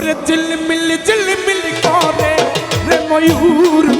ওরে ঝিলমিল ঝিলমিল করে রে ময়ূর।